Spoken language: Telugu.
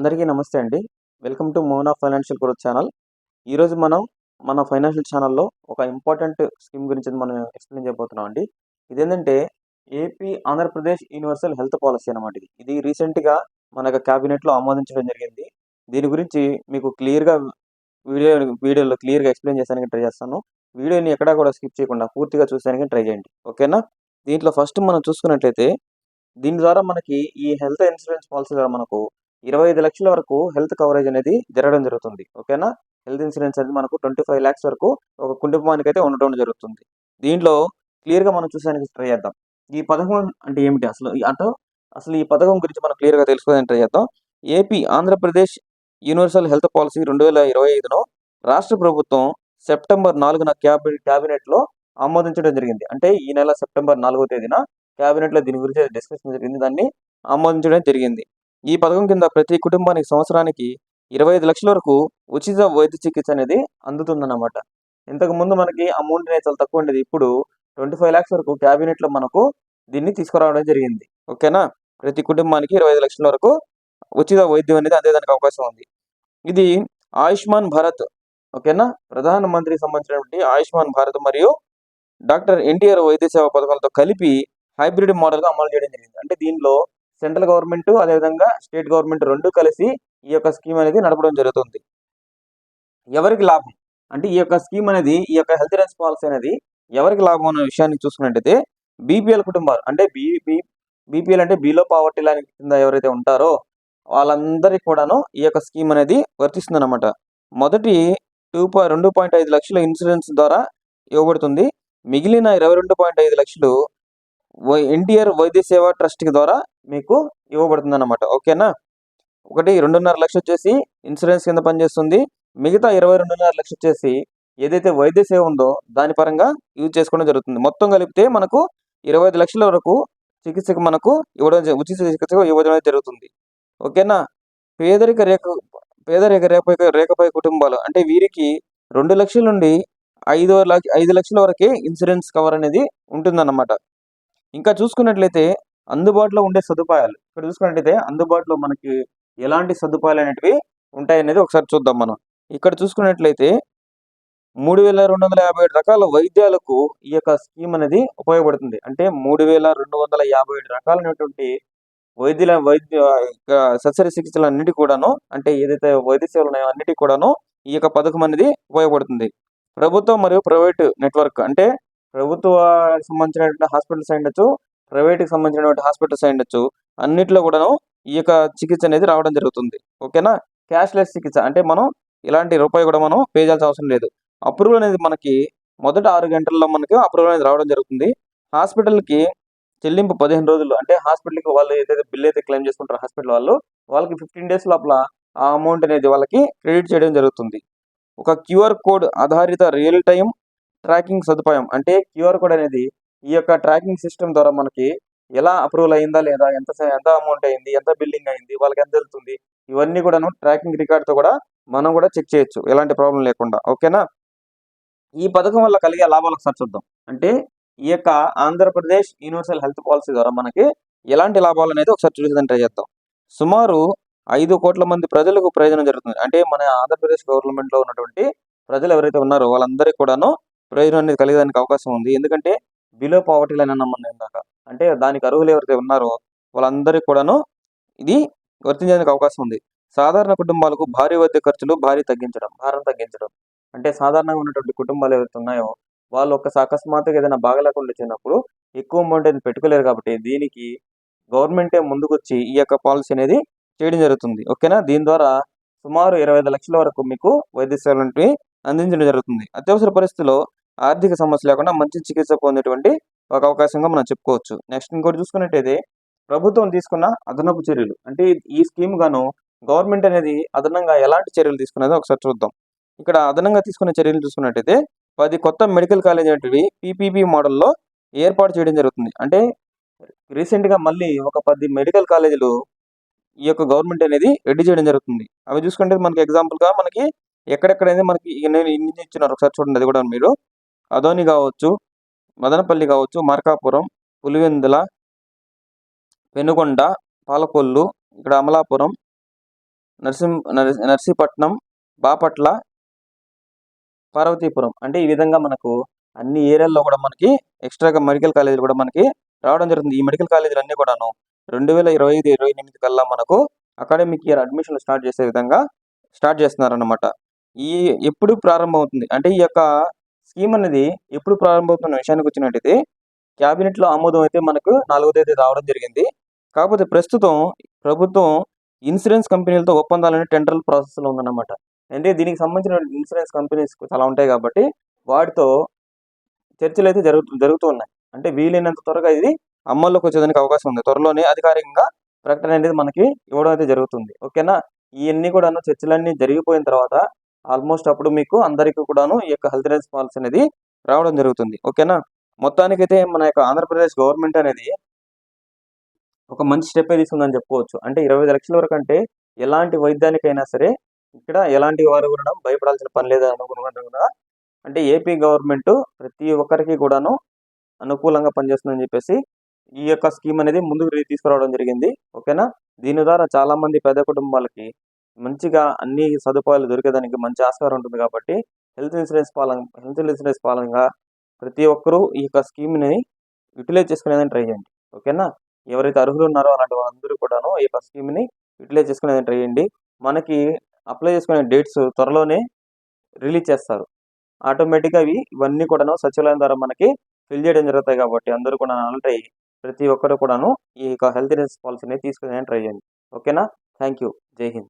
అందరికీ నమస్తే అండి. Welcome to Mona financial growth channel. ఈరోజు మనం మన ఫైనాన్షియల్ ఛానల్లో ఒక ఇంపార్టెంట్ స్కీమ్ గురించి మనం ఎక్స్ప్లెయిన్ చేయబోతున్నాం అండి. ఇదేంటంటే AP Andhra Pradesh universal health policy అనమాట ఇది. ఇది రీసెంట్గా మనకు క్యాబినెట్లో ఆమోదించడం జరిగింది. దీని గురించి మీకు క్లియర్గా వీడియో వీడియోలో క్లియర్గా ఎక్స్ప్లెయిన్ చేసానికి ట్రై చేస్తాను. వీడియోని ఎక్కడా కూడా స్కిప్ చేయకుండా పూర్తిగా చూసానికి ట్రై చేయండి. ఓకేనా? దీంట్లో ఫస్ట్ మనం చూసుకున్నట్లయితే దీని ద్వారా మనకి ఈ హెల్త్ ఇన్సూరెన్స్ పాలసీ ద్వారా మనకు ఇరవై ఐదు లక్షల వరకు హెల్త్ కవరేజ్ అనేది జరగడం జరుగుతుంది ఓకేనా? హెల్త్ ఇన్సూరెన్స్ అనేది మనకు ట్వంటీ ఫైవ్ ల్యాక్స్ వరకు ఒక కుటుంబానికి అయితే ఉండటం జరుగుతుంది. దీంట్లో క్లియర్గా మనం చూసానికి ట్రై చేద్దాం. ఈ పథకం అంటే ఏమిటి? అసలు ఈ- అంటే అసలు ఈ పథకం గురించి మనం క్లియర్గా తెలుసుకోవడానికి ట్రై చేద్దాం. AP Andhra Pradesh universal health policy రెండు వేల ఇరవై ఐదులో రాష్ట్ర ప్రభుత్వం సెప్టెంబర్ నాలుగున క్యాబి క్యాబినెట్లో ఆమోదించడం జరిగింది. అంటే ఈ నెల సెప్టెంబర్ నాలుగో తేదీన క్యాబినెట్లో దీని గురించి డిస్కషన్ జరిగింది. దాన్ని ఆమోదించడం జరిగింది. ఈ పథకం కింద ప్రతి కుటుంబానికి సంవత్సరానికి ఇరవై ఐదు లక్షల వరకు ఉచిత వైద్య చికిత్స అనేది అందుతుందన్నమాట. ఇంతకు ముందు మనకి అమౌంట్ అనేది చాలా తక్కువ ఉండేది. ఇప్పుడు ట్వంటీ ఫైవ్ ల్యాక్స్ వరకు క్యాబినెట్లో మనకు దీన్ని తీసుకురావడం జరిగింది. ఓకేనా? ప్రతి కుటుంబానికి ఇరవై ఐదు లక్షల వరకు ఉచిత వైద్యం అనేది అందేదానికి అవకాశం ఉంది. ఇది ఆయుష్మాన్ భారత్ ఓకేనా? ప్రధానమంత్రికి సంబంధించినటువంటి ఆయుష్మాన్ భారత్ మరియు డాక్టర్ ఎన్టీఆర్ వైద్య సేవ పథకాలతో కలిపి హైబ్రిడ్ మోడల్గా అమలు చేయడం జరిగింది. అంటే దీనిలో సెంట్రల్ గవర్నమెంట్ అదేవిధంగా స్టేట్ గవర్నమెంట్ రెండు కలిసి ఈ యొక్క స్కీమ్ అనేది నడపడం జరుగుతుంది. ఎవరికి లాభం? అంటే ఈ యొక్క స్కీమ్ అనేది ఈ యొక్క హెల్త్ ఇన్సూరెన్స్ పాలసీ అనేది ఎవరికి లాభం అనే విషయాన్ని చూసుకున్నట్టయితే బీపీఎల్ కుటుంబాలు అంటే బీబీ బీపీఎల్ అంటే బిలో పావర్టీ లైన్ కింద ఎవరైతే ఉంటారో వాళ్ళందరికీ కూడాను ఈ యొక్క స్కీమ్ అనేది వర్తిస్తుందనమాట మొదటి టూ రెండు పాయింట్ ఐదు లక్షల ఇన్సూరెన్స్ ద్వారా ఇవ్వబడుతుంది. మిగిలిన ఇరవై రెండు పాయింట్ ఐదు లక్షలు ఎన్టీఆర్ వైద్య సేవ ట్రస్ట్ ద్వారా మీకు ఇవ్వబడుతుంది అనమాట ఓకేనా? ఒకటి రెండున్నర లక్షలు వచ్చేసి ఇన్సూరెన్స్ కింద పనిచేస్తుంది. మిగతా ఇరవై రెండున్నర లక్షలు వచ్చేసి ఏదైతే వైద్య సేవ ఉందో దాని పరంగా యూజ్ చేసుకోవడం జరుగుతుంది. మొత్తం కలిపితే మనకు ఇరవై ఐదు లక్షల వరకు చికిత్సకు మనకు ఇవ్వడం జ- ఉచిత చికిత్సకు ఇవ్వడం అనేది జరుగుతుంది. ఓకేనా? పేదరిక రేఖ పేదరిక రేపై రేఖపై కుటుంబాలు అంటే వీరికి రెండు లక్షల నుండి ఐదు లక్ష ఐదు లక్షల వరకే ఇన్సూరెన్స్ కవర్ అనేది ఉంటుందన్నమాట. ఇంకా చూసుకున్నట్లయితే అందుబాటులో ఉండే సదుపాయాలు. ఇక్కడ చూసుకున్నట్లయితే అందుబాటులో మనకి ఎలాంటి సదుపాయాలు అనేటివి ఉంటాయనేది ఒకసారి చూద్దాం మనం. ఇక్కడ చూసుకున్నట్లయితే మూడు వేల రెండు వందల యాభై ఏడు రకాల వైద్యాలకు ఈ యొక్క స్కీమ్ అనేది ఉపయోగపడుతుంది. అంటే మూడు వేల రెండు వందల యాభై ఏడు రకాలైనటువంటి వైద్యుల వైద్య యొక్క సస్యర చికిత్సలు అన్నిటి కూడాను అంటే ఏదైతే వైద్య సేవలు ఉన్నాయో అన్నిటి కూడాను ఈ యొక్క పథకం అనేది ఉపయోగపడుతుంది. ప్రభుత్వం మరియు ప్రైవేట్ నెట్వర్క్ అంటే ప్రభుత్వ సంబంధించినటువంటి హాస్పిటల్స్ అయ్యుండొచ్చు ప్రైవేట్కి సంబంధించినటువంటి హాస్పిటల్స్ అయ్యుండొచ్చు అన్నిట్లో కూడాను ఈ యొక్క చికిత్స అనేది రావడం జరుగుతుంది. ఓకేనా? క్యాష్లెస్ చికిత్స అంటే మనం ఇలాంటి రూపాయి కూడా మనం పే చేయాల్సిన అవసరం లేదు. అప్రూవల్ అనేది మనకి మొదట ఆరు గంటల్లో మనకి అప్రూవల్ అనేది రావడం జరుగుతుంది. హాస్పిటల్కి చెల్లింపు పదిహేను రోజులు అంటే హాస్పిటల్కి వాళ్ళు ఏదైతే బిల్ అయితే క్లెయిమ్ చేసుకుంటారో హాస్పిటల్ వాళ్ళు వాళ్ళకి ఫిఫ్టీన్ డేస్ లోపల ఆ అమౌంట్ అనేది వాళ్ళకి క్రెడిట్ చేయడం జరుగుతుంది. ఒక క్యూఆర్ కోడ్ ఆధారిత రియల్ టైం ట్రాకింగ్ సదుపాయం. అంటే క్యూఆర్ కోడ్ అనేది ఈ యొక్క ట్రాకింగ్ సిస్టమ్ ద్వారా మనకి ఎలా అప్రూవల్ అయిందా లేదా ఎంత ఎంత అమౌంట్ అయింది ఎంత బిల్లింగ్ అయింది వాళ్ళకి ఎంత వెళ్తుంది ఇవన్నీ కూడాను ట్రాకింగ్ రికార్డ్తో కూడా మనం కూడా చెక్ చేయొచ్చు. ఎలాంటి ప్రాబ్లం లేకుండా. ఓకేనా? ఈ పథకం వల్ల కలిగే లాభాలు ఒకసారి చూద్దాం. అంటే ఈ యొక్క ఆంధ్రప్రదేశ్ యూనివర్సల్ హెల్త్ పాలసీ ద్వారా మనకి ఎలాంటి లాభాలు అనేది ఒకసారి చూసేదని ట్రై చేద్దాం. సుమారు ఐదు కోట్ల మంది ప్రజలకు ప్రయోజనం జరుగుతుంది. అంటే మన ఆంధ్రప్రదేశ్ గవర్నమెంట్లో ఉన్నటువంటి ప్రజలు ఎవరైతే ఉన్నారో వాళ్ళందరికీ కూడాను ప్రయోజనం అనేది కలిగేదానికి అవకాశం ఉంది. ఎందుకంటే బిలో పావర్టీ లైన్ అన్నాం ఇందాక. అంటే దానికి అర్హులు ఎవరైతే ఉన్నారో వాళ్ళందరికీ కూడాను ఇది వర్తించడానికి అవకాశం ఉంది. సాధారణ కుటుంబాలకు భారీ వైద్య ఖర్చులు భారీ తగ్గించడం భారం తగ్గించడం. అంటే సాధారణంగా ఉన్నటువంటి కుటుంబాలు ఏవైతే ఉన్నాయో వాళ్ళు ఒక అకస్మాత్తుగా ఏదైనా బాగలేకుండా వచ్చినప్పుడు ఎక్కువ అమౌంట్ అనేది పెట్టుకోలేరు కాబట్టి దీనికి గవర్నమెంటే ముందుకొచ్చి ఈ యొక్క పాలసీ అనేది చేయడం జరుగుతుంది. ఓకేనా? దీని ద్వారా సుమారు ఇరవై ఐదు లక్షల వరకు మీకు వైద్య సేవలు అందించడం జరుగుతుంది. అత్యవసర పరిస్థితిలో ఆర్థిక సమస్య లేకుండా మంచి చికిత్స పొందేటువంటి ఒక అవకాశంగా మనం చెప్పుకోవచ్చు. నెక్స్ట్ ఇంకోటి చూసుకున్నట్టయితే ప్రభుత్వం తీసుకున్న అదనపు చర్యలు. అంటే ఈ స్కీమ్ గాను గవర్నమెంట్ అనేది అదనంగా ఎలాంటి చర్యలు తీసుకున్నదో ఒకసారి చూద్దాం. ఇక్కడ అదనంగా తీసుకున్న చర్యలు చూసుకున్నట్టయితే పది కొత్త మెడికల్ కాలేజ్ అనేటివి పీపీపీ మోడల్లో ఏర్పాటు చేయడం జరుగుతుంది. అంటే రీసెంట్గా మళ్ళీ ఒక పది మెడికల్ కాలేజీలు ఈ యొక్క గవర్నమెంట్ అనేది రెడీ చేయడం జరుగుతుంది. అవి చూసుకుంటే మనకి ఎగ్జాంపుల్గా మనకి ఎక్కడెక్కడైతే మనకి నేను ఇన్ని ఇచ్చినారు ఒకసారి చూడండి అది కూడా మీరు. అదోని కావచ్చు మదనపల్లి కావచ్చు మార్కాపురం పులివెందుల పెనుగొండ పాలకొల్లు ఇక్కడ అమలాపురం నర్సింహ నర్- నర్సీపట్నం బాపట్ల పార్వతీపురం. అంటే ఈ విధంగా మనకు అన్ని ఏరియాల్లో కూడా మనకి ఎక్స్ట్రాగా మెడికల్ కాలేజీలు కూడా మనకి రావడం జరుగుతుంది. ఈ మెడికల్ కాలేజీలు అన్ని కూడాను రెండు వేల ఇరవై ఐదు ఇరవై ఎనిమిది కల్లా మనకు అకాడమిక్ ఇయర్ అడ్మిషన్లు స్టార్ట్ చేసే విధంగా స్టార్ట్ చేస్తున్నారన్నమాట. ఈ ఎప్పుడు ప్రారంభమవుతుంది? అంటే ఈ యొక్క స్కీమ్ అనేది ఎప్పుడు ప్రారంభమవుతున్న విషయానికి వచ్చినట్టయితే క్యాబినెట్లో ఆమోదం అయితే మనకు నాలుగో తేదీ రావడం జరిగింది. కాకపోతే ప్రస్తుతం ప్రభుత్వం ఇన్సూరెన్స్ కంపెనీలతో ఒప్పందాలని టెండర్ల ప్రాసెస్లో ఉందన్నమాట. అంటే దీనికి సంబంధించిన ఇన్సూరెన్స్ కంపెనీస్ చాలా ఉంటాయి కాబట్టి వాటితో చర్చలు అయితే జరుగు జరుగుతూ ఉన్నాయి. అంటే వీలైనంత త్వరగా ఇది అమల్లోకి వచ్చేదానికి అవకాశం ఉంది. త్వరలోనే అధికారికంగా ప్రకటన అనేది మనకి ఇవ్వడం అయితే జరుగుతుంది. ఓకేనా? ఇవన్నీ కూడా చర్చలన్నీ జరిగిపోయిన తర్వాత ఆల్మోస్ట్ అప్పుడు మీకు అందరికీ కూడాను ఈ యొక్క హెల్త్ ఇన్సూరెన్స్ పాలసీ అనేది రావడం జరుగుతుంది. ఓకేనా? మొత్తానికైతే మన యొక్క ఆంధ్రప్రదేశ్ గవర్నమెంట్ అనేది ఒక మంచి స్టెప్ తీసుకుందని చెప్పుకోవచ్చు. అంటే ఇరవై ఐదు లక్షల వరకు అంటే ఎలాంటి వైద్యానికైనా సరే ఇక్కడ ఎలాంటి వారు కూడా భయపడాల్సిన పని లేదు అనుకున్నా అంటే ఏపీ గవర్నమెంట్ ప్రతి ఒక్కరికి కూడాను అనుకూలంగా పనిచేస్తుందని చెప్పేసి ఈ యొక్క స్కీమ్ అనేది ముందుకు తీసుకురావడం జరిగింది. ఓకేనా? దీని ద్వారా చాలా మంది పేద కుటుంబాలకి మంచిగా అన్ని సదుపాయాలు దొరికేదానికి మంచి ఆస్కారం ఉంటుంది కాబట్టి హెల్త్ ఇన్సూరెన్స్ పాలన హెల్త్ ఇన్సూరెన్స్ పాలనగా ప్రతి ఒక్కరూ ఈ యొక్క స్కీమ్ని యూటిలైజ్ చేసుకునేదని ట్రై చేయండి. ఓకేనా? ఎవరైతే అర్హులు ఉన్నారో అలాంటి వాళ్ళందరూ కూడాను ఈ యొక్క స్కీమ్ని యూటిలైజ్ చేసుకునేదని ట్రై చేయండి. మనకి అప్లై చేసుకునే డేట్స్ త్వరలోనే రిలీజ్ చేస్తారు. ఆటోమేటిక్గా అవి ఇవన్నీ కూడాను సచివాలయం ద్వారా మనకి ఫిల్ చేయడం జరుగుతాయి కాబట్టి అందరూ కూడా అలర్ట్ అయ్యి ప్రతి ఒక్కరు కూడాను ఈ యొక్క హెల్త్ ఇన్సూరెన్స్ పాలసీని తీసుకునే ట్రై చేయండి. ఓకేనా? Thank you. జై హింద్.